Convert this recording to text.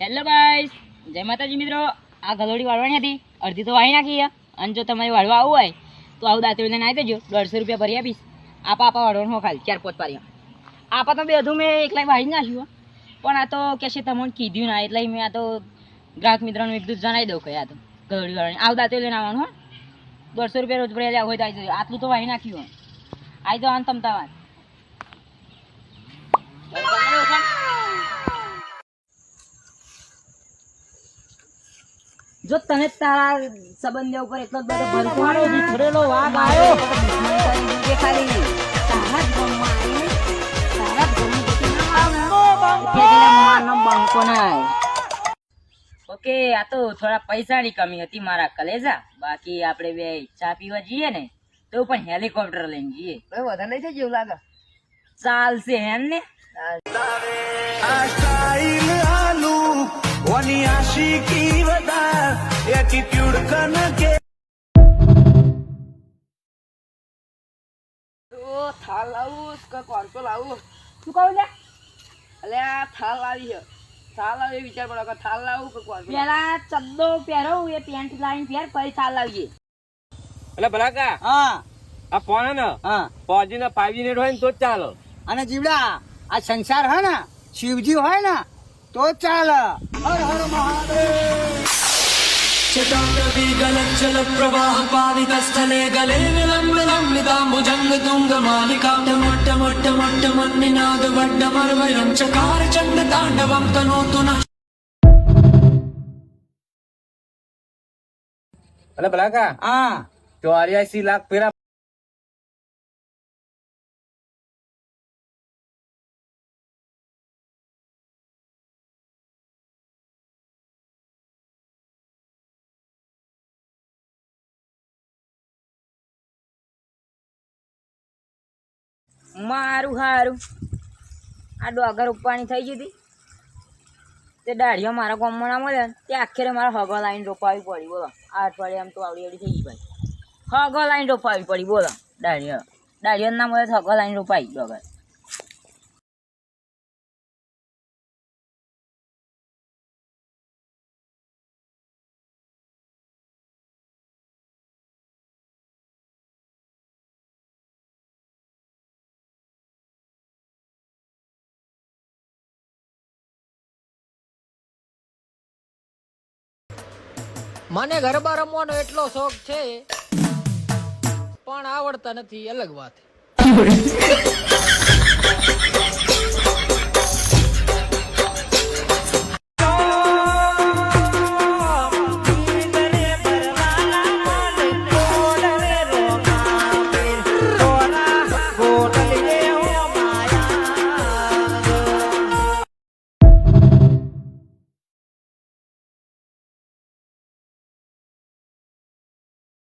Hello guys જય માતાજી મિત્રો. આ ગલોડી વાળવાની હતી. અડધી તો વાળી નાખી અને જો તમારે વાળવા આવવું હોય, તો આવું દાંતરી લઈને આવી દેજો. દોઢસો રૂપિયા ભરી આપીશ. આપા આપા વાળવાનું હો ખાલી. ચાર પોત પારી આપા તો બધું મેં એકલા વાળી નાખ્યું પણ આ તો કહેશે તમને કીધું ના, એટલે મેં આ તો ગ્રાહક મિત્રોને એક દૂધ જણાવી દઉં કે આ તો ગલોડી વાળવાની. આવું દાંતરી લઈને આવવાનું હો. દોઢસો રૂપિયા રોજ ભરી હોય તો આવી જજો. આટલું તો વાળી નાખ્યું હો. આવી જાઓ આન તમતા વાત જો તને તારા સંબંધો ઉપર એટલો બધો ભરખવાનો વિખરેલો વાગ આવ્યો ખાલી તારા જ તારા જ બંકો ના ઓકે આ તો થોડા પૈસાની કમી હતી મારા કલેજા. બાકી આપણે બે ચા પીવા જઈએ ને તો પણ હેલિકોપ્ટર લઈને જઈએ. વધારે નહીં થઈ જેવું લાગે. ચાલશે હેમ ને? આ સ્ટાઈલ આનું ઓની આશિકી વધારે. एटीट्यूड कन के તો થાલ લાવું કે કોર્કો લાવું શું કહું લે અલે આ થાલ આવી છે થાલ આવી વિચાર પડે કે થાલ લાવું કે કોર્કો પેલા ચદ્દો પહેરો એ પેન્ટ લાવીને પહેર પછી ચાલ લાવીએ એટલે ભલાકા હા આ ફોન હે ને હા ફોરજી ને ફાઈવ જી નેટ હોય ને તો જ ચાલો અને જીવડા આ સંસાર હે ને શિવજી હોય ને તો જ ચાલે હર હર મહાદેવ चटाटवीगलज्जल प्रवाह पावितस्थले गले विलम्बिलम्बिताम्बुजङ्ग तुङ्गमालिका टमट्टमट्टमट्टमन्निनाद वड्डमर्वयं चकार चण्ड ताण्डवं तनोतु नः એટલે ભલાકા હા ચોર્યાસી લાખ પેલા મારું હારું. આ ડોગર ઉપવાની થઈ ગઈ હતી. તે દાઢીઓ મારા ગામમાં ના મળે તે આખરે મારે હગો લાઈન રોપાવી પડી, બોલો. આ અઠવાડિયે આમ તો આવડી આવડી થઈ ગઈ ભાઈ. હગો લાઈન રોપાવી પડી, બોલો. દાઢીઓ. દાઢીઓ ના મળે હગો લાઈન રોપાઈ ડોગર મને ગરબા રમવાનો એટલો શોખ છે પણ આવડતા નથી અલગ વાત